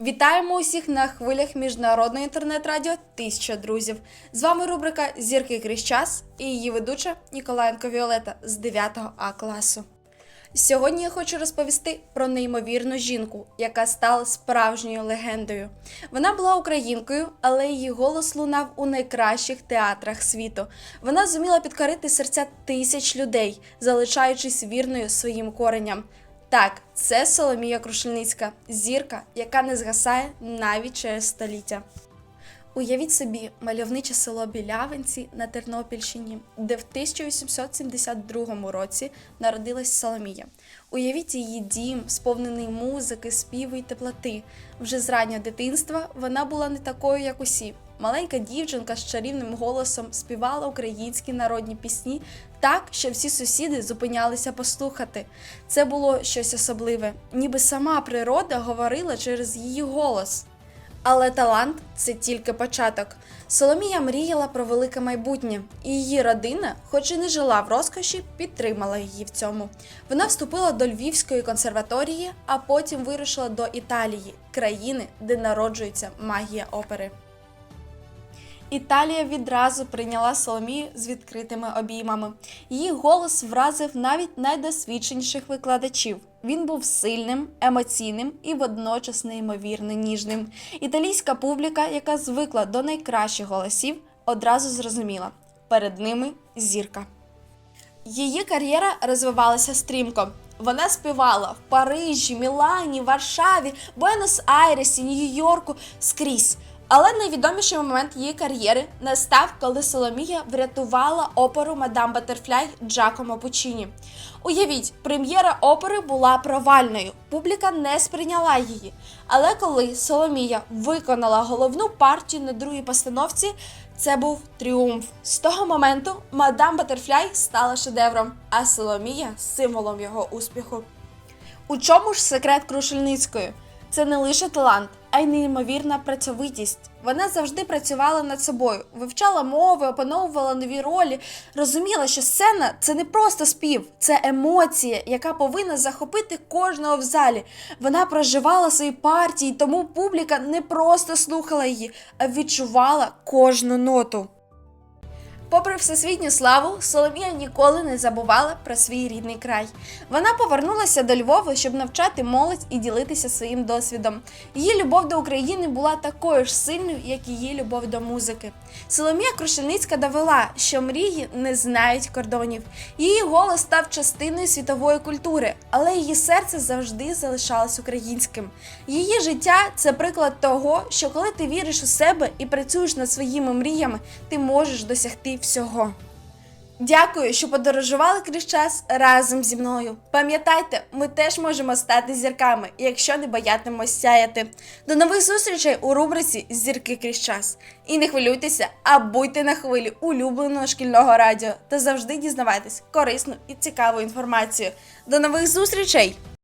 Вітаємо усіх на хвилях міжнародного інтернет-радіо Тисяча друзів. З вами рубрика Зірки крізь час і її ведуча Ніколаєнко Віолета з 9 А класу. Сьогодні я хочу розповісти про неймовірну жінку, яка стала справжньою легендою. Вона була українкою, але її голос лунав у найкращих театрах світу. Вона зуміла підкорити серця тисяч людей, залишаючись вірною своїм коренням. Так, це Соломія Крушельницька, зірка, яка не згасає навіть через століття. Уявіть собі мальовниче село Білявинці на Тернопільщині, де в 1872 році народилась Соломія. Уявіть її дім, сповнений музики, співу й теплоти. Вже з раннього дитинства вона була не такою, як усі. Маленька дівчинка з чарівним голосом співала українські народні пісні так, що всі сусіди зупинялися послухати. Це було щось особливе, ніби сама природа говорила через її голос. Але талант це тільки початок. Соломія мріяла про велике майбутнє, і її родина, хоч і не жила в розкоші, підтримала її в цьому. Вона вступила до Львівської консерваторії, а потім вирушила до Італії, країни, де народжується магія опери. Італія відразу прийняла Соломію з відкритими обіймами. Її голос вразив навіть найдосвідченіших викладачів. Він був сильним, емоційним і водночас неймовірно ніжним. Італійська публіка, яка звикла до найкращих голосів, одразу зрозуміла перед ними зірка. Її кар'єра розвивалася стрімко. Вона співала в Парижі, Мілані, Варшаві, Буенос-Айресі, Нью-Йорку скрізь. Але найвідоміший момент її кар'єри настав, коли Соломія врятувала оперу Мадам Батерфляй Джакомо Пучіні. Уявіть, прем'єра опери була провальною, публіка не сприйняла її. Але коли Соломія виконала головну партію на другій постановці, це був тріумф. З того моменту Мадам Батерфляй стала шедевром, а Соломія символом його успіху. У чому ж секрет Крушельницької? Це не лише талант, а й неймовірна працьовитість. Вона завжди працювала над собою, вивчала мови, опановувала нові ролі, розуміла, що сцена це не просто спів, це емоція, яка повинна захопити кожного в залі. Вона проживала свої партії, тому публіка не просто слухала її, а відчувала кожну ноту. Попри всесвітню славу, Соломія ніколи не забувала про свій рідний край. Вона повернулася до Львова, щоб навчати молодь і ділитися своїм досвідом. Її любов до України була такою ж сильною, як її любов до музики. Соломія Крушельницька довела, що мрії не знають кордонів. Її голос став частиною світової культури, але її серце завжди залишалось українським. Її життя це приклад того, що коли ти віриш у себе і працюєш над своїми мріями, ти можеш досягти всього. Дякую, що подорожували крізь час разом зі мною. Пам'ятайте, ми теж можемо стати зірками, якщо не боятимось сяяти. До нових зустрічей у рубриці Зірки крізь час. І не хвилюйтеся, а будьте на хвилі улюбленого шкільного радіо та завжди дізнавайтесь корисну і цікаву інформацію. До нових зустрічей!